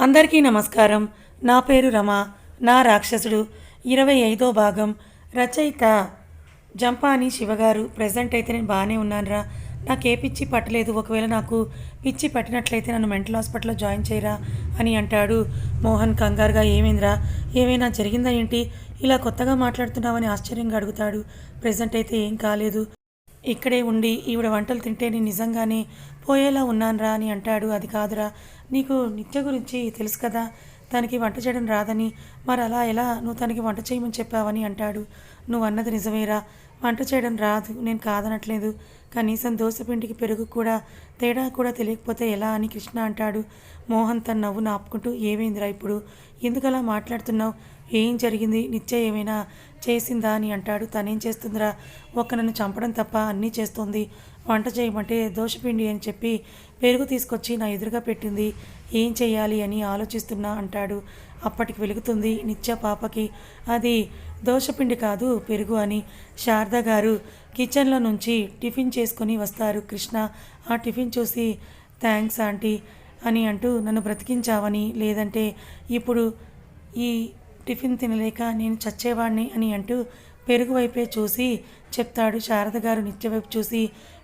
అందరికీ నమస్కారం. నా పేరు రమ. నా రాక్షసుడు. ఇరవై ఐదో భాగం. రచయిత జంపాని శివగారు. ప్రజెంట్ అయితే నేను బాగానే ఉన్నానురా. నాకు ఏ పిచ్చి పట్టలేదు. ఒకవేళ నాకు పిచ్చి పట్టినట్లయితే నన్ను మెంటల్ హాస్పిటల్లో జాయిన్ చేయరా అని అంటాడు మోహన్ కంగారుగా. ఏమైందిరా? ఏమైనా జరిగిందా ఏంటి? ఇలా కొత్తగా మాట్లాడుతున్నావని ఆశ్చర్యంగా అడుగుతాడు. ప్రజెంట్ అయితే ఏం కాలేదు. ఇక్కడే ఉండి ఈవిడ వంటలు తింటే నేను నిజంగానే పోయేలా ఉన్నానురా అని అంటాడు. అది కాదురా నీకు నిత్య గురించి తెలుసు కదా తనకి వంట చేయడం రాదని. మరి అలా ఎలా నువ్వు తనకి వంట చేయమని చెప్పావని అంటాడు. నువ్వు అన్నది నిజమేరా వంట చేయడం రాదు నేను కాదనట్లేదు. కనీసం దోశపిండికి పెరుగు కూడా తేడా కూడా తెలియకపోతే ఎలా అని కృష్ణ అంటాడు. మోహన్ తన నవ్వును ఆపుకుంటూ ఏమైందిరా ఇప్పుడు? ఎందుకలా మాట్లాడుతున్నావు? ఏం జరిగింది? నిత్య ఏమైనా చేసిందా అని అంటాడు. తనేం చేస్తుందిరా? ఒక్క నన్ను చంపడం తప్ప అన్నీ చేస్తుంది. వంట చేయమంటే దోషపిండి అని చెప్పి పెరుగు తీసుకొచ్చి నా ఎదురుగా పెట్టింది. ఏం చేయాలి అని ఆలోచిస్తున్నా అంటాడు. అప్పటికి వెలుగుతుంది నిత్య పాపకి. అది దోషపిండి కాదు పెరుగు అని. శారద గారు కిచెన్లో నుంచి టిఫిన్ చేసుకొని వస్తారు. కృష్ణ ఆ టిఫిన్ చూసి థ్యాంక్స్ ఆంటీ అని అంటూ నన్ను బ్రతికించావని. లేదంటే ఇప్పుడు ఈ టిఫిన్ తినలేక నేను చచ్చేవాడిని అని అంటూ పెరుగు వైపే చూసి చెప్తాడు శారద గారు నిత్య వైపు చూసి.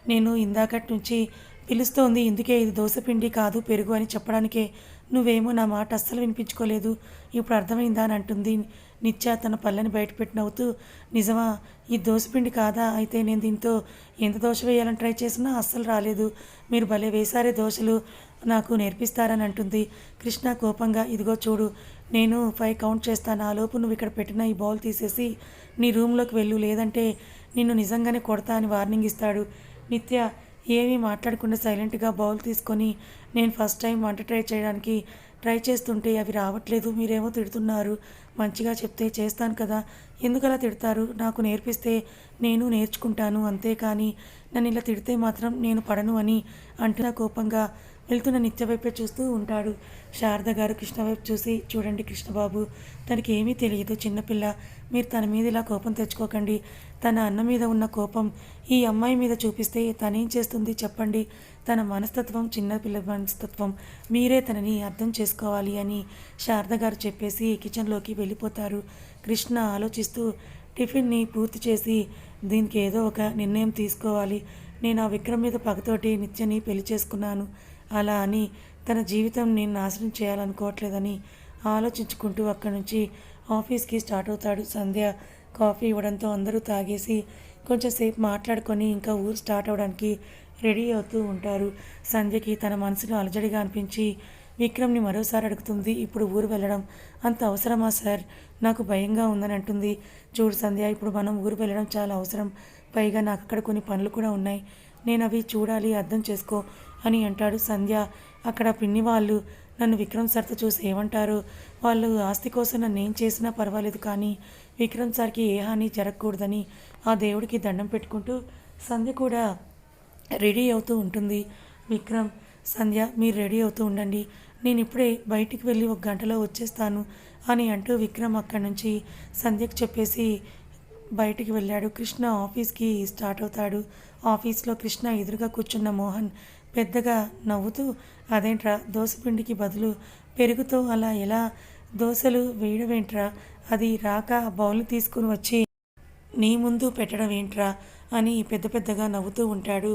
నేను ఇందాకటి నుంచి పిలుస్తోంది ఇందుకే ఇది దోశపిండి కాదు పెరుగు అని చెప్పడానికే. నువ్వేమో నా మాట అస్సలు వినిపించుకోలేదు. ఇప్పుడు అర్థమైందా అని అంటుంది నిత్య తన పళ్ళని బయటపెట్టి నవ్వుతూ నిజమా ఈ దోశపిండి కాదా? అయితే నేను దీంతో ఎంత దోశ వేయాలని ట్రై చేసినా అస్సలు రాలేదు. మీరు భలే వేసారే దోశలు నాకు నేర్పిస్తారని అంటుంది. కృష్ణ కోపంగా ఇదిగో చూడు నేను ఫైవ్ కౌంట్ చేస్తాను. ఆ లోపు నువ్వు ఇక్కడ పెట్టిన ఈ బౌల్ తీసేసి నీ రూమ్లోకి వెళ్ళు. లేదంటే నిన్ను నిజంగానే కొడతా అని వార్నింగ్ ఇస్తాడు. నిత్య ఏమీ మాట్లాడకుండా సైలెంట్గా బౌల్ తీసుకొని నేను ఫస్ట్ టైం వంట ట్రై చేయడానికి ట్రై చేస్తుంటే అవి రావట్లేదు. మీరేమో తిడుతున్నారు. మంచిగా చెప్తే చేస్తాను కదా. ఎందుకలా తిడతారు? నాకు నేర్పిస్తే నేను నేర్చుకుంటాను అంతేకాని నన్ను ఇలా తిడితే మాత్రం నేను పడను అని అంటున్న కోపంగా వెళ్తున్న నిత్య వైపే చూస్తూ ఉంటాడు. శారద గారు కృష్ణ వైపు చూసి చూడండి కృష్ణబాబు తనకి ఏమీ తెలియదు చిన్నపిల్ల. మీరు తన మీద ఇలా కోపం తెచ్చుకోకండి. తన అన్న మీద ఉన్న కోపం ఈ అమ్మాయి మీద చూపిస్తే తనేం చేస్తుంది చెప్పండి. తన మనస్తత్వం చిన్నపిల్ల మనస్తత్వం. మీరే తనని అర్థం చేసుకోవాలి అని శారద గారు చెప్పేసి కిచెన్లోకి వెళ్ళిపోతారు. కృష్ణ ఆలోచిస్తూ టిఫిన్ని పూర్తి చేసి దీనికి ఏదో ఒక నిర్ణయం తీసుకోవాలి. నేను ఆ విక్రమ్ మీద పగతోటి నిత్యని పెళ్ళి చేసుకున్నాను. అలా అని తన జీవితం నేను నాశనం చేయాలనుకోవట్లేదని ఆలోచించుకుంటూ అక్కడి నుంచి ఆఫీస్కి స్టార్ట్ అవుతాడు సంధ్య. కాఫీ ఇవ్వడంతో అందరూ తాగేసి కొంచెంసేపు మాట్లాడుకొని ఇంకా ఊరు స్టార్ట్ అవ్వడానికి రెడీ అవుతూ ఉంటారు. సంధ్యకి తన మనసులో అలజడిగా అనిపించి విక్రమ్ని మరోసారి అడుగుతుంది ఇప్పుడు ఊరు వెళ్ళడం అంత అవసరమా సార్? నాకు భయంగా ఉందని అంటుంది. చూడు సంధ్య ఇప్పుడు మనం ఊరు వెళ్ళడం చాలా అవసరం. పైగా నాకు అక్కడ కొన్ని పనులు కూడా ఉన్నాయి. నేను అవి చూడాలి అర్థం చేసుకో. అని అంటాడు సంధ్య. అక్కడ పిన్ని వాళ్ళు నన్ను విక్రమ్ సార్తో చూసి ఏమంటారు? వాళ్ళు ఆస్తి కోసం నన్ను ఏం చేసినా పర్వాలేదు కానీ విక్రమ్ సార్కి ఏ హాని జరగకూడదని ఆ దేవుడికి దండం పెట్టుకుంటూ సంధ్య కూడా రెడీ అవుతూ ఉంటుంది. విక్రమ్ సంధ్య మీరు రెడీ అవుతూ ఉండండి. నేను ఇప్పుడే బయటికి వెళ్ళి ఒక గంటలో వచ్చేస్తాను అని అంటూ విక్రమ్ అక్కడి నుంచి సంధ్యకు చెప్పేసి బయటికి వెళ్ళాడు. కృష్ణ ఆఫీస్కి స్టార్ట్ అవుతాడు. ఆఫీస్లో కృష్ణ ఎదురుగా కూర్చున్న మోహన్ పెద్దగా నవ్వుతూ అదేంట్రా దోశపిండికి బదులు పెరుగుతో అలా ఎలా దోశలు వేయడమేంట్రా? అది రాక బౌల్ని తీసుకుని వచ్చి నీ ముందు పెట్టడం ఏంట్రా అని పెద్ద పెద్దగా నవ్వుతూ ఉంటాడు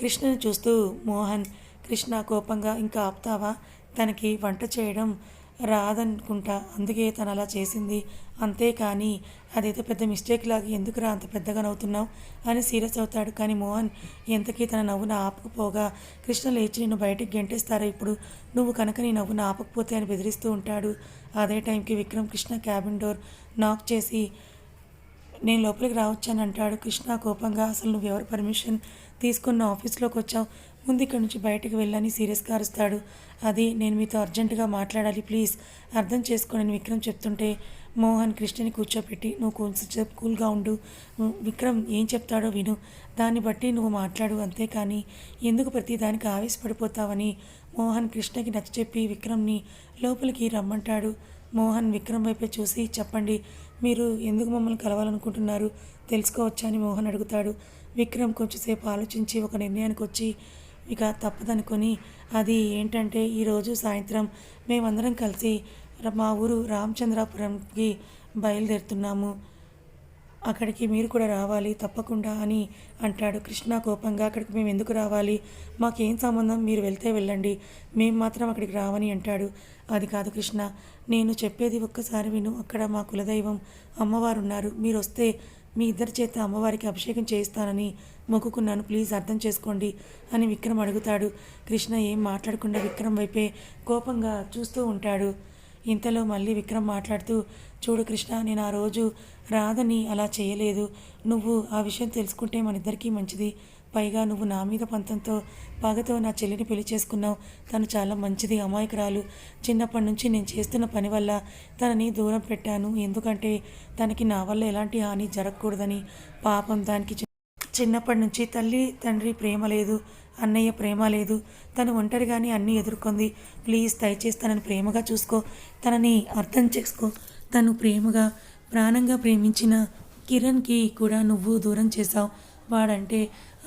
కృష్ణను చూస్తూ మోహన్ కృష్ణ కోపంగా ఇంకా ఆపుతావా? తనకి వంట చేయడం రాదనుకుంటా. అందుకే తను అలా చేసింది. అంతేకాని అదేదో పెద్ద మిస్టేక్ లాగా ఎందుకురా అంత పెద్దగా నవ్వుతున్నావు? అని సీరియస్ అవుతాడు. కానీ మోహన్ ఎంతకీ తన నవ్వును ఆపకపోగా? కృష్ణ లేచి నిన్ను బయటికి గెంటేస్తారా ఇప్పుడు? నువ్వు కనుక నీ నవ్వును ఆపకపోతే అని బెదిరిస్తూ ఉంటాడు. అదే టైంకి Vikram Krishna cabin door knock చేసి నేను లోపలికి రావచ్చని అంటాడు కృష్ణ కోపంగా అసలు నువ్వెవరు పర్మిషన్ తీసుకున్న ఆఫీస్లోకి వచ్చావు ముందు ఇక్కడి నుంచి బయటకు వెళ్ళని సీరియస్గా అరుస్తాడు. అది నేను మీతో అర్జెంటుగా మాట్లాడాలి ప్లీజ్ అర్థం చేసుకోనని విక్రమ్ చెప్తుంటే మోహన్ కృష్ణని కూర్చోపెట్టి నువ్వు కొంచెంసేపు కూల్గా ఉండు. నువ్వు విక్రమ్ ఏం చెప్తాడో విను. దాన్ని బట్టి నువ్వు మాట్లాడు అంతేకాని ఎందుకు ప్రతి దానికి ఆవేశపడిపోతావని మోహన్ కృష్ణకి నచ్చచెప్పి విక్రమ్ని లోపలికి రమ్మంటాడు. మోహన్ విక్రమ్ వైపే చూసి చెప్పండి మీరు ఎందుకు మమ్మల్ని కలవాలనుకుంటున్నారు? తెలుసుకోవచ్చా? అని మోహన్ అడుగుతాడు. విక్రమ్ కొంచెంసేపు ఆలోచించి ఒక నిర్ణయానికి వచ్చి ఇక తప్పదనుకొని అది ఏంటంటే ఈరోజు సాయంత్రం మేమందరం కలిసి మా ఊరు రామచంద్రాపురంకి బయలుదేరుతున్నాము. అక్కడికి మీరు కూడా రావాలి తప్పకుండా అని అంటాడు కృష్ణ కోపంగా. అక్కడికి మేము ఎందుకు రావాలి? మాకేం సంబంధం? మీరు వెళ్తే వెళ్ళండి. మేము మాత్రం అక్కడికి రావని అంటాడు. అది కాదు కృష్ణ నేను చెప్పేది ఒక్కసారి విను. అక్కడ మా కులదైవం అమ్మవారు ఉన్నారు. మీరు వస్తే మీ ఇద్దరి చేత అమ్మవారికి అభిషేకం చేయిస్తానని మొక్కుకున్నాను. ప్లీజ్ అర్థం చేసుకోండి అని విక్రమ్ అడుగుతాడు. కృష్ణ ఏం మాట్లాడకుండా విక్రమ్ వైపే కోపంగా చూస్తూ ఉంటాడు. ఇంతలో మళ్ళీ విక్రమ్ మాట్లాడుతూ చూడు కృష్ణ నేను ఆ రోజు రాదని అలా చేయలేదు. నువ్వు ఆ విషయం తెలుసుకుంటే మన ఇద్దరికీ మంచిది. పైగా నువ్వు నా మీద పంతంతో పగతో నా చెల్లిని పెళ్ళి చేసుకున్నావు. తను చాలా మంచిది అమాయకురాలు. చిన్నప్పటి నుంచి నేను చేస్తున్న పని వల్ల తనని దూరం పెట్టాను. ఎందుకంటే తనకి నా వల్ల ఎలాంటి హాని జరగకూడదని. పాపం దానికి చిన్నప్పటి నుంచి తల్లి తండ్రి ప్రేమ లేదు అన్నయ్య ప్రేమ లేదు. తను ఒంటరిగానే అన్నీ ఎదుర్కొంది. ప్లీజ్ దయచేసి తనని ప్రేమగా చూసుకో. తనని అర్థం చేసుకో. తను ప్రేమగా ప్రాణంగా ప్రేమించిన కిరణ్కి కూడా నువ్వు దూరం చేశావు. వాడంటే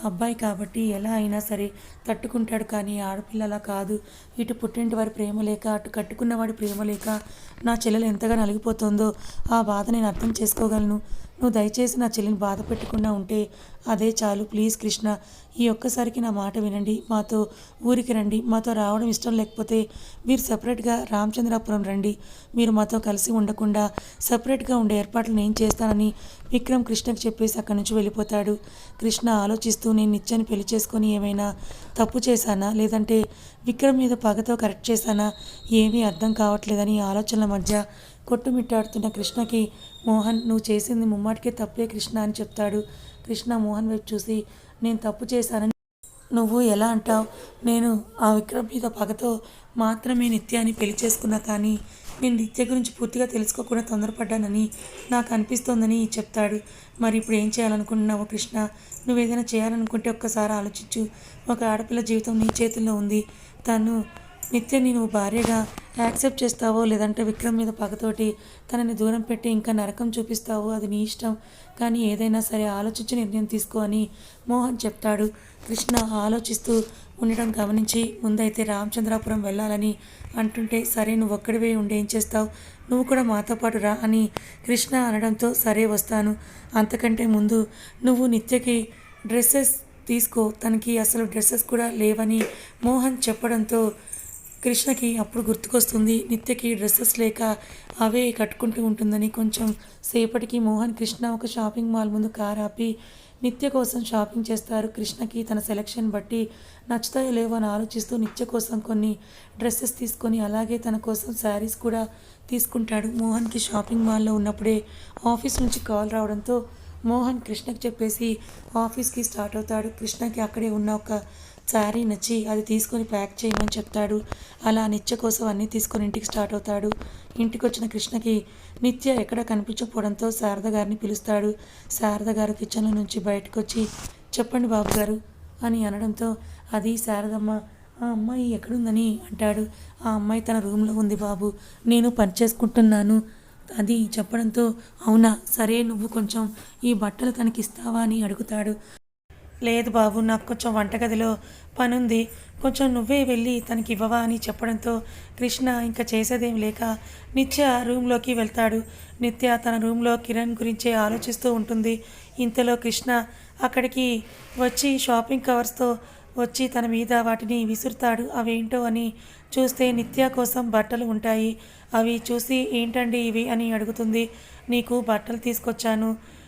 అబ్బాయి కాబట్టి ఎలా అయినా సరే తట్టుకుంటాడు కానీ ఆడపిల్లలా కాదు. ఇటు పుట్టింటి వారి ప్రేమ లేక అటు కట్టుకున్నవాడి ప్రేమ లేక నా చెల్లెలు ఎంతగా నలిగిపోతుందో ఆ బాధ నేను అర్థం చేసుకోగలను. నువ్వు దయచేసి నా చెల్లిని బాధ పెట్టకుండా ఉంటే అదే చాలు. ప్లీజ్ కృష్ణ ఈ ఒక్కసారికి నా మాట వినండి. మాతో ఊరికి రండి. మాతో రావడం ఇష్టం లేకపోతే మీరు సపరేట్గా రామచంద్రాపురం రండి. మీరు మాతో కలిసి ఉండకుండా సపరేట్గా ఉండే ఏర్పాట్లు నేను చేస్తానని విక్రమ్ కృష్ణకు చెప్పేసి అక్కడి నుంచి వెళ్ళిపోతాడు. కృష్ణ ఆలోచిస్తూ నేను నిత్యాన్ని పెళ్ళి చేసుకొని ఏమైనా తప్పు చేశానా? లేదంటే విక్రమ్ మీద పగతో కరెక్ట్ చేశానా? ఏమీ అర్థం కావట్లేదని ఆలోచనల మధ్య కొట్టుమిట్టాడుతున్న కృష్ణకి మోహన్ నువ్వు చేసింది ముమ్మాటికే తప్పే కృష్ణ అని చెప్తాడు. కృష్ణ మోహన్ వైపు చూసి నేను తప్పు చేశానని నువ్వు ఎలా అంటావు? నేను ఆ విక్రమ్ మీద పగతో మాత్రమే నిత్యాన్ని పెళ్ళి చేసుకున్నా కానీ నేను నిత్య గురించి పూర్తిగా తెలుసుకోకుండా తొందరపడ్డానని నాకు అనిపిస్తోందని చెప్తాడు. మరి ఇప్పుడు ఏం చేయాలనుకుంటున్నావు కృష్ణ? నువ్వు ఏదైనా చేయాలనుకుంటే ఒక్కసారి ఆలోచించు. ఒక ఆడపిల్ల జీవితం నీ చేతుల్లో ఉంది. తను నిత్యని నువ్వు భార్యగా యాక్సెప్ట్ చేస్తావో లేదంటే విక్రమ్ మీద పగతోటి తనని దూరం పెట్టి ఇంకా నరకం చూపిస్తావో అది నీ ఇష్టం. కానీ ఏదైనా సరే ఆలోచించి నిర్ణయం తీసుకో అని మోహన్ చెప్తాడు. కృష్ణ ఆలోచిస్తూ ఉండడం గమనించి ముందైతే రామచంద్రాపురం వెళ్ళాలని అంటుంటే సరే నువ్వు ఒక్కడివే ఉండి ఏం చేస్తావు? నువ్వు కూడా మాతో పాటు రా అని కృష్ణ అనడంతో సరే వస్తాను. అంతకంటే ముందు నువ్వు నిత్యకి డ్రెస్సెస్ తీసుకో. తనకి అసలు డ్రెస్సెస్ కూడా లేవని మోహన్ చెప్పడంతో కృష్ణకి అప్పుడు గుర్తుకొస్తుంది నిత్యకి డ్రెస్సెస్ లేక అవే కట్టుకుంటూ ఉంటుందని. కొంచెం సేపటికి మోహన్ కృష్ణ ఒక షాపింగ్ మాల్ ముందు కార్ ఆపి నిత్య కోసం షాపింగ్ చేస్తారు. కృష్ణకి తన సెలెక్షన్ బట్టి నచ్చుతాయో లేవో అని ఆలోచిస్తూ నిత్య కోసం కొన్ని డ్రెస్సెస్ తీసుకొని అలాగే తన కోసం శారీస్ కూడా తీసుకుంటాడు. మోహన్కి షాపింగ్ మాల్లో ఉన్నప్పుడే ఆఫీస్ నుంచి కాల్ రావడంతో మోహన్ కృష్ణకి చెప్పేసి ఆఫీస్కి స్టార్ట్ అవుతాడు. కృష్ణకి అక్కడే ఉన్న ఒక శారీ నచ్చి అది తీసుకొని ప్యాక్ చేయమని చెప్తాడు. అలా నిత్య కోసం అన్నీ తీసుకొని ఇంటికి స్టార్ట్ అవుతాడు. ఇంటికి వచ్చిన కృష్ణకి నిత్య ఎక్కడ కనిపించకపోవడంతో శారద గారిని పిలుస్తాడు. శారద గారు కిచెన్లో నుంచి బయటకు వచ్చి చెప్పండి బాబు గారు అని అనడంతో అది శారదమ్మ ఆ అమ్మాయి ఎక్కడుందని అంటాడు. ఆ అమ్మాయి తన రూమ్లో ఉంది బాబు నేను పని చేసుకుంటున్నాను అది చెప్పడంతో అవునా సరే నువ్వు కొంచెం ఈ బట్టలు తనకి ఇస్తావా అని అడుగుతాడు. లేదు బాబు నాకు కొంచెం వంటగదిలో పనుంది. కొంచెం నువ్వే వెళ్ళి తనకి ఇవ్వవా అని చెప్పడంతో కృష్ణ ఇంకా చేసేదేం లేక నిత్య రూమ్లోకి వెళ్తాడు. నిత్య తన రూమ్లో కిరణ్ గురించే ఆలోచిస్తూ ఉంటుంది. ఇంతలో కృష్ణ అక్కడికి వచ్చి షాపింగ్ కవర్స్తో వచ్చి తన మీద వాటిని విసురుతాడు. అవేంటో అని చూస్తే నిత్య కోసం బట్టలు ఉంటాయి. అవి చూసి ఏంటండి ఇవి? అని అడుగుతుంది. నీకు బట్టలు తీసుకొచ్చాను.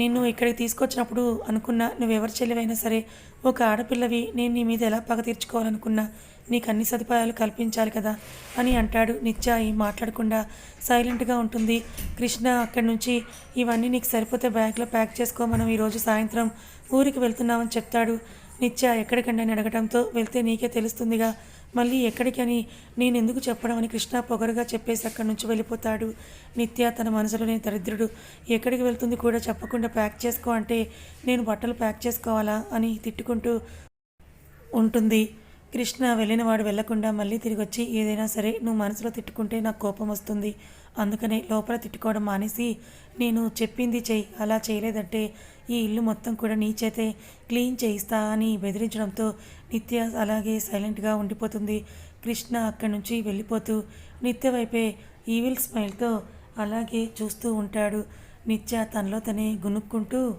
నిన్ను ఇక్కడికి తీసుకొచ్చినప్పుడు అనుకున్నా నువ్వెవరి చెల్లివైనా సరే ఒక ఆడపిల్లవి నేను నీ మీద ఎలా పగ తీర్చుకోవాలనుకున్నా నీకు అన్ని సదుపాయాలు కల్పించాలి కదా అని అంటాడు నిత్యాయి మాట్లాడకుండా. సైలెంట్గా ఉంటుంది. కృష్ణ అక్కడి నుంచి ఇవన్నీ నీకు సరిపోతే బ్యాగ్లో ప్యాక్ చేసుకో మనం ఈరోజు సాయంత్రం ఊరికి వెళ్తున్నామని చెప్తాడు. నిత్య ఎక్కడికండి అని అడగడంతో వెళ్తే నీకే తెలుస్తుందిగా. మళ్ళీ ఎక్కడికని నేను ఎందుకు చెప్పడం అని కృష్ణ పొగరుగా చెప్పేసి అక్కడి నుంచి వెళ్ళిపోతాడు. నిత్య తన మనసులోనే దరిద్రుడు. ఎక్కడికి వెళ్తుంది కూడా చెప్పకుండా ప్యాక్ చేసుకో అంటే నేను బట్టలు ప్యాక్ చేసుకోవాలా అని తిట్టుకుంటూ ఉంటుంది. కృష్ణ వెళ్ళిన వాడు వెళ్ళకుండా మళ్ళీ తిరిగి వచ్చి ఏదైనా సరే నువ్వు మనసులో తిట్టుకుంటే నాకు కోపం వస్తుంది. అందుకనే లోపల తిట్టుకోవడం మానేసి నేను చెప్పింది చెయ్యి అలా చేయలేదంటే ఈ ఇల్లు మొత్తం కూడా నీ చేతే క్లీన్ చేయిస్తా అని బెదిరించడంతో నిత్య అలాగే సైలెంట్గా ఉండిపోతుంది. కృష్ణ అక్కడి నుంచి వెళ్ళిపోతూ నిత్య వైపే ఈవిల్ స్మైల్తో అలాగే చూస్తూ ఉంటాడు. నిత్య తనలో తనే గునుక్కుంటూ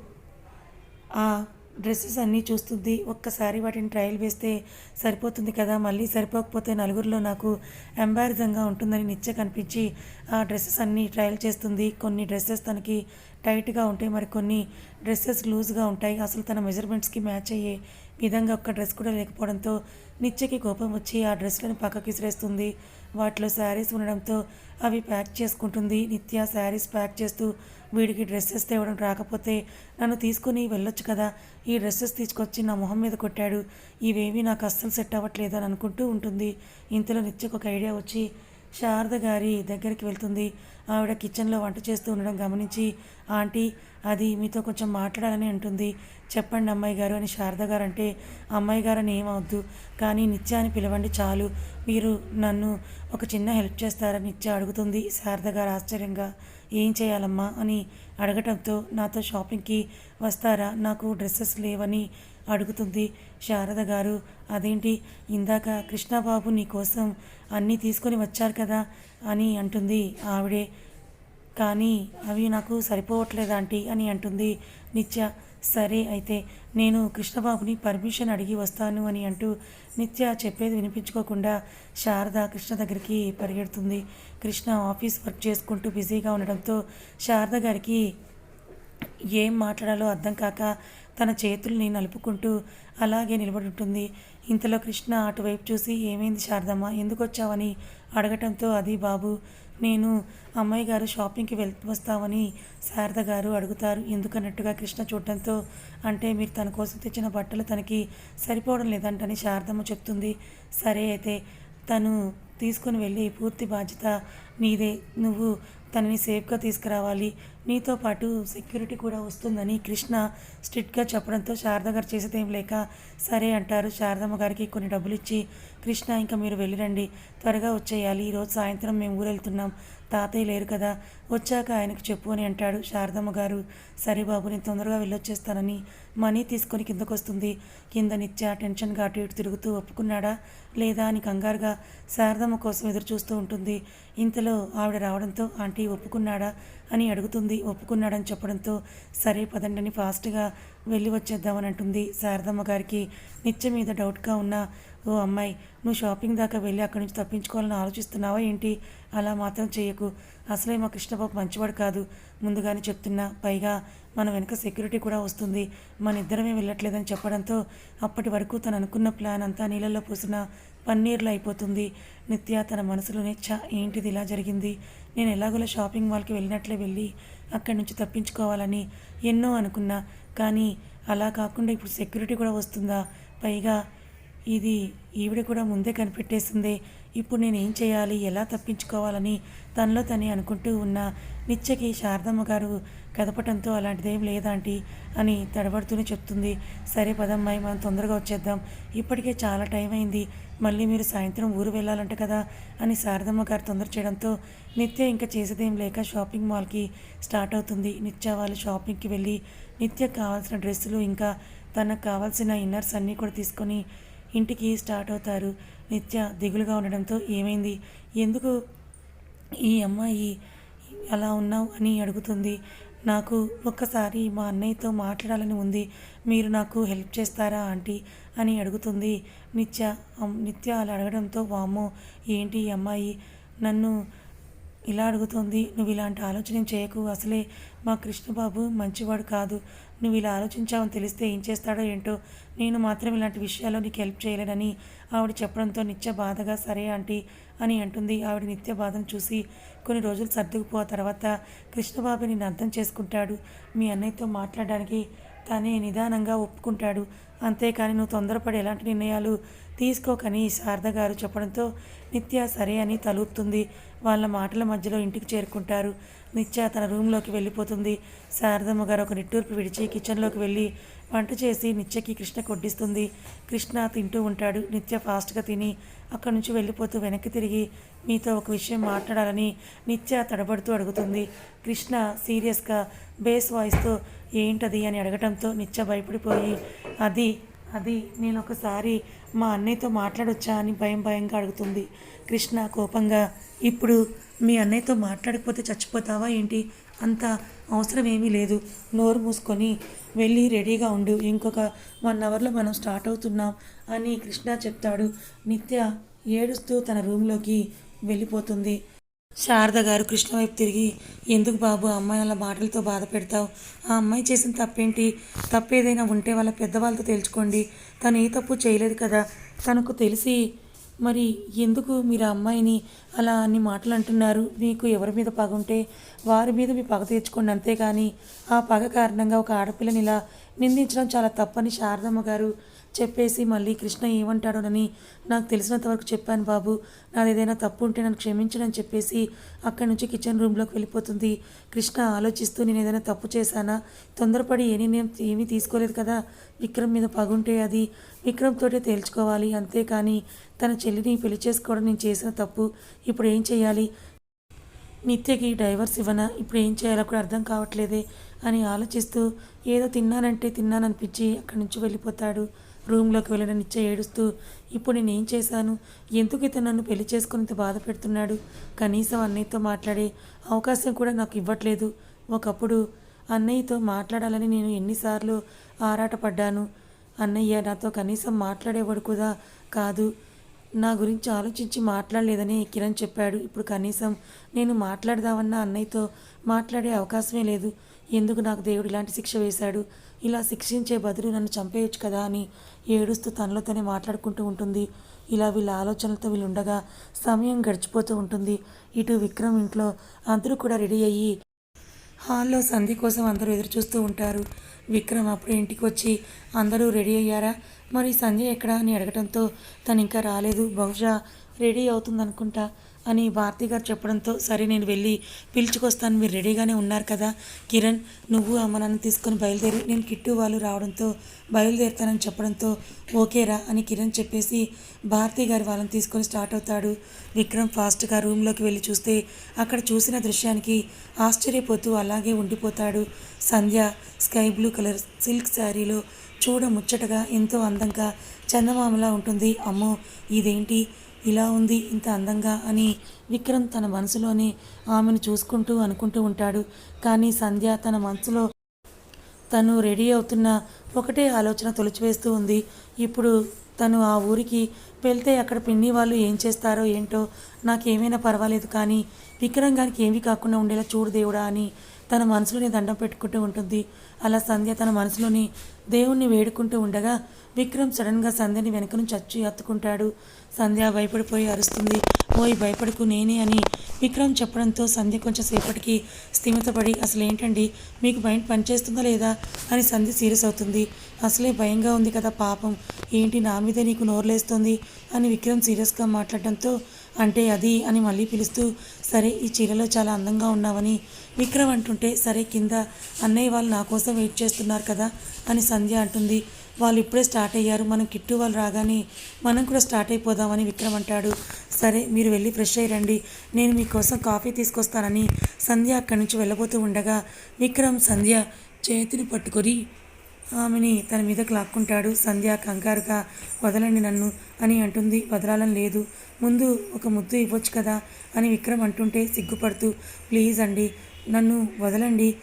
ఆ డ్రెస్సెస్ అన్నీ చూస్తుంది. ఒక్కసారి వాటిని ట్రయల్ వేస్తే సరిపోతుంది కదా? మళ్ళీ సరిపోకపోతే నలుగురిలో నాకు ఎంబారజంగా ఉంటుందని నిత్య కనిపించి ఆ డ్రెస్సెస్ అన్నీ ట్రయల్ చేస్తుంది. కొన్ని డ్రెస్సెస్ తనకి టైట్గా ఉంటాయి. మరి కొన్ని డ్రెస్సెస్ లూజ్గా ఉంటాయి. అసలు తన మెజర్మెంట్స్కి మ్యాచ్ అయ్యే విధంగా ఒక్క డ్రెస్ కూడా లేకపోవడంతో నిత్యకి కోపం వచ్చి ఆ డ్రెస్లను పక్కకి విసిరేస్తుంది. వాటిలో శారీస్ ఉండడంతో అవి ప్యాక్ చేసుకుంటుంది. నిత్య శారీస్ ప్యాక్ చేస్తూ వీడికి డ్రెస్సెస్ తేవడం రాకపోతే నన్ను తీసుకుని వెళ్ళొచ్చు కదా? ఈ డ్రెస్సెస్ తీసుకొచ్చి నా మొహం మీద కొట్టాడు. ఇవేవి నాకు అస్సలు సెట్ అవ్వట్లేదు అని అనుకుంటూ ఉంటుంది. ఇంతలో నిత్యకు ఒక ఐడియా వచ్చి శారద గారి దగ్గరికి వెళ్తుంది. ఆవిడ కిచెన్లో వంట చేస్తూ ఉండడం గమనించి ఆంటీ అది మీతో కొంచెం మాట్లాడాలని అంటుంది. చెప్పండి అమ్మాయి గారు అని శారద గారు అంటే అమ్మాయి గారు అని ఏమవద్దు కానీ నిత్య అని పిలవండి చాలు. మీరు నన్ను ఒక చిన్న హెల్ప్ చేస్తారని నిత్య అడుగుతుంది శారద గారు ఆశ్చర్యంగా. ఏం చేయాలమ్మా? అని అడగటంతో నాతో షాపింగ్కి వస్తారా? నాకు డ్రెస్సెస్ లేవని అడుగుతుంది. శారద గారు అదేంటి? ఇందాక కృష్ణబాబు నీ కోసం అన్నీ తీసుకొని వచ్చారు కదా అని అంటుంది ఆవిడే. కానీ అవి నాకు సరిపోవట్లేదు ఆంటీ అని అంటుంది నిత్య. సరే అయితే నేను కృష్ణబాబుని పర్మిషన్ అడిగి వస్తాను అని అంటూ నిత్య చెప్పేది వినిపించుకోకుండా శారద కృష్ణ దగ్గరికి పరిగెడుతుంది. కృష్ణ ఆఫీస్ వర్క్ చేసుకుంటూ బిజీగా ఉండడంతో శారద గారికి ఏం మాట్లాడాలో అర్థం కాక తన చేతుల్ని నలుపుకుంటూ అలాగే నిలబడి ఉంటుంది ఇంతలో కృష్ణ అటువైపు చూసి ఏమైంది శారదమ్మ? ఎందుకు వచ్చావని అడగటంతో అది బాబు నేను అమ్మాయి గారు షాపింగ్కి వెళ్ వస్తామని శారద గారు అడుగుతారు. ఎందుకన్నట్టుగా కృష్ణ చూడటంతో అంటే మీరు తన కోసం తెచ్చిన బట్టలు తనకి సరిపోవడం లేదంటని శారదమ్మ చెప్తుంది. సరే అయితే తను తీసుకుని వెళ్ళి పూర్తి బాధ్యత నీదే. నువ్వు తనని సేఫ్గా తీసుకురావాలి. నీతో పాటు సెక్యూరిటీ కూడా వస్తుందని కృష్ణ స్ట్రిక్ట్గా చెప్పడంతో శారద గారు చేసేదేం లేక సరే అంటారు. శారదమ్మ గారికి కొన్ని డబ్బులు ఇచ్చి కృష్ణ ఇంకా మీరు వెళ్ళిరండి. త్వరగా వచ్చేయాలి. ఈరోజు సాయంత్రం మేము ఊరెళ్తున్నాం. తాతయ్య లేరు కదా వచ్చాక ఆయనకు చెప్పు అని అంటాడు శారదమ్మ గారు. సరే బాబు నేను తొందరగా వెళ్ళొచ్చేస్తానని మనీ తీసుకొని కిందకు వస్తుంది కింద నిత్య టెన్షన్గా అటు ఇటు తిరుగుతూ ఒప్పుకున్నాడా లేదా అని కంగారుగా శారదమ్మ కోసం ఎదురు చూస్తూ ఉంటుంది. ఇంతలో ఆవిడ రావడంతో ఆంటీ ఒప్పుకున్నాడా అని అడుగుతుంది. ఒప్పుకున్నాడని చెప్పడంతో సరే పదండని ఫాస్ట్గా వెళ్ళి వచ్చేద్దామని అంటుంది శారదమ్మ గారికి. నిత్య మీద డౌట్గా ఉన్న ఓ అమ్మాయి నువ్వు షాపింగ్ దాకా వెళ్ళి అక్కడి నుంచి తప్పించుకోవాలని ఆలోచిస్తున్నావా ఏంటి? అలా మాత్రం చేయకు. అసలే మా కృష్ణబాబు మంచివాడు కాదు. ముందుగానే చెప్తున్నా పైగా మన వెనుక సెక్యూరిటీ కూడా వస్తుంది. మన ఇద్దరమే వెళ్ళట్లేదని చెప్పడంతో అప్పటి వరకు తను అనుకున్న ప్లాన్ అంతా నీళ్ళల్లో పూసిన పన్నీర్లు అయిపోతుంది. నిత్య తన మనసులోనే చా ఏంటిది ఇలా జరిగింది? నేను ఎలాగోలా షాపింగ్ మాల్కి వెళ్ళినట్లే వెళ్ళి అక్కడి నుంచి తప్పించుకోవాలని ఎన్నో అనుకున్నా. కానీ అలా కాకుండా ఇప్పుడు సెక్యూరిటీ కూడా వస్తుందా? పైగా ఇది ఈవిడ కూడా ముందే కనిపెట్టేసిందే. ఇప్పుడు నేను ఏం చేయాలి? ఎలా తప్పించుకోవాలని తనలో తనే అనుకుంటూ ఉన్న నిత్యకి శారదమ్మ గారు కదపటంతో అలాంటిదేం లేదాంటి అని తడబడుతూనే చెప్తుంది. సరే పదమ్మాయి మనం తొందరగా వచ్చేద్దాం. ఇప్పటికే చాలా టైం అయింది. మళ్ళీ మీరు సాయంత్రం ఊరు వెళ్ళాలంట కదా అని శారదమ్మ గారు తొందర చేయడంతో నిత్య ఇంకా చేసేదేం లేక షాపింగ్ మాల్కి స్టార్ట్ అవుతుంది. నిత్య వాళ్ళు షాపింగ్కి వెళ్ళి నిత్య కావాల్సిన డ్రెస్సులు ఇంకా తనకు కావాల్సిన ఇన్నర్స్ అన్నీ కూడా తీసుకొని ఇంటికి స్టార్ట్ అవుతారు. నిత్య దిగులుగా ఉండడంతో ఏమైంది? ఎందుకు ఈ అమ్మాయి అలా ఉన్నావు అని అడుగుతుంది. నాకు ఒక్కసారి మా అన్నయ్యతో మాట్లాడాలని ఉంది. మీరు నాకు హెల్ప్ చేస్తారా ఆంటీ? అని అడుగుతుంది. నిత్య నిత్య అలా అడగడంతో వామ్మో ఏంటి అమ్మాయి? నన్ను ఇలా అడుగుతుంది. నువ్వు ఇలాంటి ఆలోచన చేయకు. అసలే మా కృష్ణబాబు మంచివాడు కాదు. నువ్వు ఇలా ఆలోచించావని తెలిస్తే ఏం చేస్తాడో ఏంటో నేను మాత్రం ఇలాంటి విషయాల్లో నీకు హెల్ప్ చేయలేనని ఆవిడ చెప్పడంతో నిత్య బాధగా సరే ఆంటీ అని అంటుంది. ఆవిడ నిత్య బాధను చూసి కొన్ని రోజులు సర్దుకుపో తర్వాత కృష్ణబాబు నిన్ను అర్థం చేసుకుంటాడు. మీ అన్నయ్యతో మాట్లాడడానికి తనే నిదానంగా ఒప్పుకుంటాడు. అంతేకాని నువ్వు తొందరపడి ఎలాంటి నిర్ణయాలు తీసుకోకని శారద గారు చెప్పడంతో నిత్య సరే అని తలూపుతుంది. వాళ్ళ మాటల మధ్యలో ఇంటికి చేరుకుంటారు. నిత్య తన రూమ్లోకి వెళ్ళిపోతుంది. శారదమ్మ గారు ఒక నిట్టూర్పు విడిచి కిచెన్లోకి వెళ్ళి వంట చేసి నిత్యకి కృష్ణ కొడ్డిస్తుంది కృష్ణ తింటూ ఉంటాడు. నిత్య ఫాస్ట్గా తిని అక్కడి నుంచి వెళ్ళిపోతూ వెనక్కి తిరిగి మీతో ఒక విషయం మాట్లాడాలని నిత్య తడబడుతూ అడుగుతుంది. కృష్ణ సీరియస్గా బేస్ వాయిస్తో ఏంటది? అని అడగటంతో నిత్య భయపడిపోయి అది అది నేను ఒకసారి మా అన్నయ్యతో మాట్లాడొచ్చా అని భయం భయంగా అడుగుతుంది. కృష్ణ కోపంగా ఇప్పుడు మీ అన్నయ్యతో మాట్లాడకపోతే చచ్చిపోతావా ఏంటి? అంత అవసరం ఏమీ లేదు. నోరు మూసుకొని వెళ్ళి రెడీగా ఉండు. ఇంకొక వన్ అవర్లో మనం స్టార్ట్ అవుతున్నాం అని కృష్ణ చెప్తాడు. నిత్య ఏడుస్తూ తన రూమ్లోకి వెళ్ళిపోతుంది. శారద గారు కృష్ణ వైపు తిరిగి ఎందుకు బాబు అమ్మాయి అలా మాటలతో బాధ పెడతావు? ఆ అమ్మాయి చేసిన తప్పేంటి? తప్పేదైనా ఉంటే వాళ్ళ పెద్దవాళ్ళతో తేల్చుకోండి. తను ఏ తప్పు చేయలేదు కదా. తనకు తెలిసి మరి ఎందుకు మీరు అమ్మాయిని అలా అన్ని మాటలు అంటున్నారు? మీకు ఎవరి మీద పగ ఉంటే వారి మీద మీ పగ తీర్చుకోండి అంతేగాని ఆ పగ కారణంగా ఒక ఆడపిల్లని ఇలా నిందించడం చాలా తప్పని శారదమ్మ గారు చెప్పేసి మళ్ళీ కృష్ణ ఏమంటాడోనని నాకు తెలిసినంత వరకు చెప్పాను బాబు. నాది ఏదైనా తప్పు ఉంటే నన్ను క్షమించడని చెప్పేసి అక్కడి నుంచి కిచెన్ రూమ్లోకి వెళ్ళిపోతుంది. కృష్ణ ఆలోచిస్తూ నేను ఏదైనా తప్పు చేశానా? తొందరపడి ఏ నిర్ణయం ఏమీ తీసుకోలేదు కదా? విక్రమ్ మీద పగుంటే అది విక్రమ్ తోటే తేల్చుకోవాలి అంతేకాని తన చెల్లిని పెళ్ళి చేసుకోవడం నేను చేసిన తప్పు. ఇప్పుడు ఏం చేయాలి? నిత్యకి డైవర్స్ ఇవ్వనా? ఇప్పుడు ఏం చేయాలో కూడా అర్థం కావట్లేదే అని ఆలోచిస్తూ ఏదో తిన్నానంటే తిన్నాననిపించి అక్కడి నుంచి వెళ్ళిపోతాడు. రూమ్లోకి వెళ్ళిన నిత్య ఏడుస్తూ ఇప్పుడు నేనేం చేశాను? ఎందుకు ఇతను నన్ను పెళ్ళి చేసుకుని ఇంత బాధ పెడుతున్నాడు? కనీసం అన్నయ్యతో మాట్లాడే అవకాశం కూడా నాకు ఇవ్వట్లేదు. ఒకప్పుడు అన్నయ్యతో మాట్లాడాలని నేను ఎన్నిసార్లు ఆరాటపడ్డాను. అన్నయ్య నాతో కనీసం మాట్లాడేవాడు కూడా కాదు. నా గురించి ఆలోచించి మాట్లాడలేదని కిరణ్ చెప్పాడు. ఇప్పుడు కనీసం నేను మాట్లాడదామన్న అన్నయ్యతో మాట్లాడే అవకాశమే లేదు. ఎందుకు నాకు దేవుడు ఇలాంటి శిక్ష వేశాడు? ఇలా శిక్షించే బదులు నన్ను చంపేయొచ్చు కదా అని ఏడుస్తూ తనలో తనే మాట్లాడుకుంటూ ఉంటుంది. ఇలా వీళ్ళ ఆలోచనలతో వీళ్ళు ఉండగా సమయం గడిచిపోతూ ఉంటుంది. ఇటు విక్రమ్ ఇంట్లో అందరూ కూడా రెడీ అయ్యి హాల్లో సంధి కోసం అందరూ ఎదురు చూస్తూ ఉంటారు. విక్రమ్ అప్పుడే ఇంటికి వచ్చి అందరూ రెడీ అయ్యారా? మరి సంధ్య ఎక్కడా? అని అడగడంతో తను ఇంకా రాలేదు. బహుశా రెడీ అవుతుందనుకుంటా. అని భారతి గారు చెప్పడంతో సరే నేను వెళ్ళి పిలుచుకొస్తాను మీరు రెడీగానే ఉన్నారు కదా. కిరణ్ నువ్వు అమ్మ నాన్న తీసుకొని బయలుదేరి నేను కిట్టు వాళ్ళు రావడంతో బయలుదేరుతానని చెప్పడంతో ఓకేరా అని కిరణ్ చెప్పేసి భారతి గారు వాళ్ళని తీసుకొని స్టార్ట్ అవుతాడు. విక్రమ్ ఫాస్ట్గా రూమ్లోకి వెళ్ళి చూస్తే అక్కడ చూసిన దృశ్యానికి ఆశ్చర్యపోతూ అలాగే ఉండిపోతాడు. Sandhya sky blue colour silk శారీలో చూడ ముచ్చటగా ఎంతో అందంగా చందమామలా ఉంటుంది. అమ్మో ఇదేంటి? ఇలా ఉంది ఇంత అందంగా అని విక్రమ్ తన మనసులోనే ఆమెను చూసుకుంటూ అనుకుంటూ ఉంటాడు. కానీ సంధ్య తన మనసులో తను రెడీ అవుతున్న ఒకటే ఆలోచన తొలిచివేస్తూ ఉంది. ఇప్పుడు తను ఆ ఊరికి వెళ్తే అక్కడ పిన్ని వాళ్ళు ఏం చేస్తారో ఏంటో నాకేమైనా పర్వాలేదు కానీ విక్రమ్ గారికి ఏమీ కాకుండా ఉండేలా చూడు దేవుడా అని తన మనసులోని దండం పెట్టుకుంటూ ఉంటుంది. అలా సంధ్య తన మనసులోని దేవుణ్ణి వేడుకుంటూ ఉండగా విక్రమ్ సడన్గా సంధ్యని వెనక నుంచి వచ్చి హత్తుకుంటాడు సంధ్య భయపడిపోయి అరుస్తుంది. ఓయ్ భయపడకు నేనే అని విక్రమ్ చెప్పడంతో సంధ్య కొంచెం సేపటికి స్థిమితపడి అసలు ఏంటండి? మీకు మైండ్ పనిచేస్తుందా లేదా? అని సంధ్య సీరియస్ అవుతుంది. అసలే భయంగా ఉంది కదా పాపం. ఏంటి నా మీద నీకు నోరులేస్తుంది? అని విక్రమ్ సీరియస్గా మాట్లాడడంతో అంటే అది అని మళ్ళీ పిలుస్తూ సరే ఈ చీరలో చాలా అందంగా ఉన్నావని విక్రమ్ అంటుంటే సరే కింద అన్నయ్య వాళ్ళు నా కోసం వెయిట్ చేస్తున్నారు కదా అని సంధ్య అంటుంది. వాళ్ళు ఇప్పుడే స్టార్ట్ అయ్యారు మనం కిట్టు వాళ్ళు రాగానే మనం కూడా స్టార్ట్ అయిపోదామని విక్రమ్ అంటాడు. సరే మీరు వెళ్ళి ఫ్రెష్ అయ్యి రండి నేను మీకోసం కాఫీ తీసుకొస్తానని సంధ్య అక్కడి నుంచి వెళ్ళబోతూ ఉండగా విక్రమ్ సంధ్య చేతిని పట్టుకొని ఆమెని తన మీదకి లాక్కుంటాడు. సంధ్య కంగారుగా వదలండి నన్ను అని అంటుంది. వదలాలని లేదు. ముందు ఒక ముద్దు ఇవ్వచ్చు కదా అని విక్రమ్ అంటుంటే సిగ్గుపడుతూ ప్లీజ్ అండి నన్ను వదలండి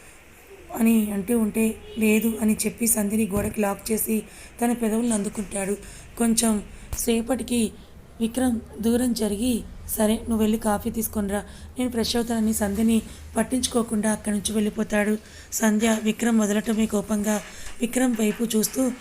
అని అంటూ ఉంటే లేదు అని చెప్పి సంధిని గోడకి లాక్ చేసి తన పెదవులను అందుకుంటాడు. కొంచెం సేపటికి విక్రమ్ దూరం జరిగి సరే నువ్వు వెళ్ళి కాఫీ తీసుకొనిరా. నేను ఫ్రెష్ అవుతానని సంధ్యని పట్టించుకోకుండా అక్కడి నుంచి వెళ్ళిపోతాడు. సంధ్య విక్రమ్ వదలటమే కోపంగా విక్రమ్ వైపు చూస్తూ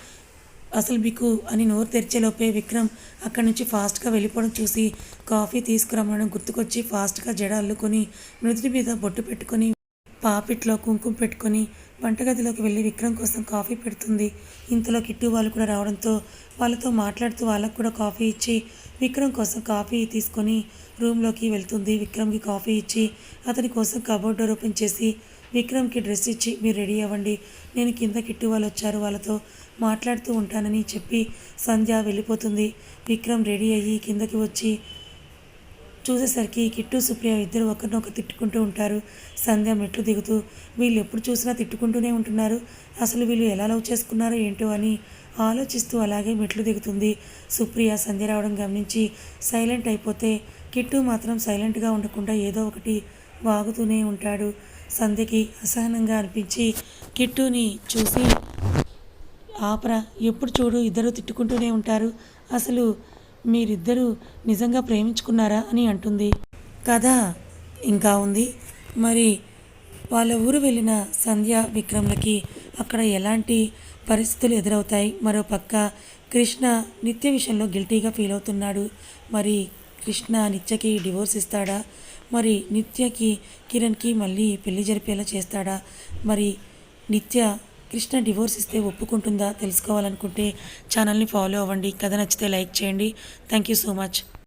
అసలు మీకు అని నోరు తెరిచేలోపే విక్రమ్ అక్కడి నుంచి ఫాస్ట్గా వెళ్ళిపోవడం చూసి కాఫీ తీసుకురమ్మడం గుర్తుకొచ్చి ఫాస్ట్గా జడ అల్లుకొని మృతుడి మీద బొట్టు పెట్టుకొని పాపిట్లో కుంకుమ పెట్టుకొని వంటగదిలోకి వెళ్ళి విక్రమ్ కోసం కాఫీ పెడుతుంది. ఇంతలో కిట్టు వాళ్ళు కూడా రావడంతో వాళ్ళతో మాట్లాడుతూ వాళ్ళకు కూడా కాఫీ ఇచ్చి విక్రమ్ కోసం కాఫీ తీసుకొని రూమ్లోకి వెళ్తుంది. విక్రమ్కి కాఫీ ఇచ్చి అతని కోసం కబోర్డ్ ఓపెన్ చేసి విక్రమ్కి డ్రెస్ ఇచ్చి మీరు రెడీ అవ్వండి. నేను కింద కిట్టు వాళ్ళు వచ్చారు. వాళ్ళతో మాట్లాడుతూ ఉంటానని చెప్పి సంధ్య వెళ్ళిపోతుంది. విక్రమ్ రెడీ అయ్యి కిందకి వచ్చి చూసేసరికి కిట్టు సుప్రియ ఇద్దరు ఒకరినొకరు తిట్టుకుంటూ ఉంటారు. సంధ్య మెట్లు దిగుతూ వీళ్ళు ఎప్పుడు చూసినా తిట్టుకుంటూనే ఉంటున్నారు. అసలు వీళ్ళు ఎలా లవ్ చేసుకున్నారో ఏంటో అని ఆలోచిస్తూ అలాగే మెట్లు దిగుతుంది. సుప్రియ సంధ్య రావడం గమనించి సైలెంట్ అయిపోతే కిట్టు మాత్రం సైలెంట్గా ఉండకుండా ఏదో ఒకటి వాగుతూనే ఉంటాడు. సంధ్యకి అసహనంగా అనిపించి కిట్టుని చూసి ఆపరా ఎప్పుడు చూడు ఇద్దరు తిట్టుకుంటూనే ఉంటారు. అసలు మీరిద్దరూ నిజంగా ప్రేమించుకున్నారా అని అంటుంది. కథ ఇంకా ఉంది. మరి వాళ్ళ ఊరు వెళ్ళిన సంధ్య విక్రమ్లకి అక్కడ ఎలాంటి పరిస్థితులు ఎదురవుతాయి? మరో పక్క కృష్ణ నిత్య విషయంలో గిల్టీగా ఫీల్ అవుతున్నాడు. మరి కృష్ణ నిత్యకి డివోర్స్ ఇస్తాడా? మరి నిత్యకి కిరణ్కి మళ్ళీ పెళ్ళి జరిపేలా చేస్తాడా? మరి నిత్య కృష్ణ డివోర్స్ ఇస్తే ఒప్పుకుంటుందా? తెలుసుకోవాలనుకుంటే ఛానల్ని ఫాలో అవ్వండి. కథ నచ్చితే లైక్ చేయండి. Thank you so much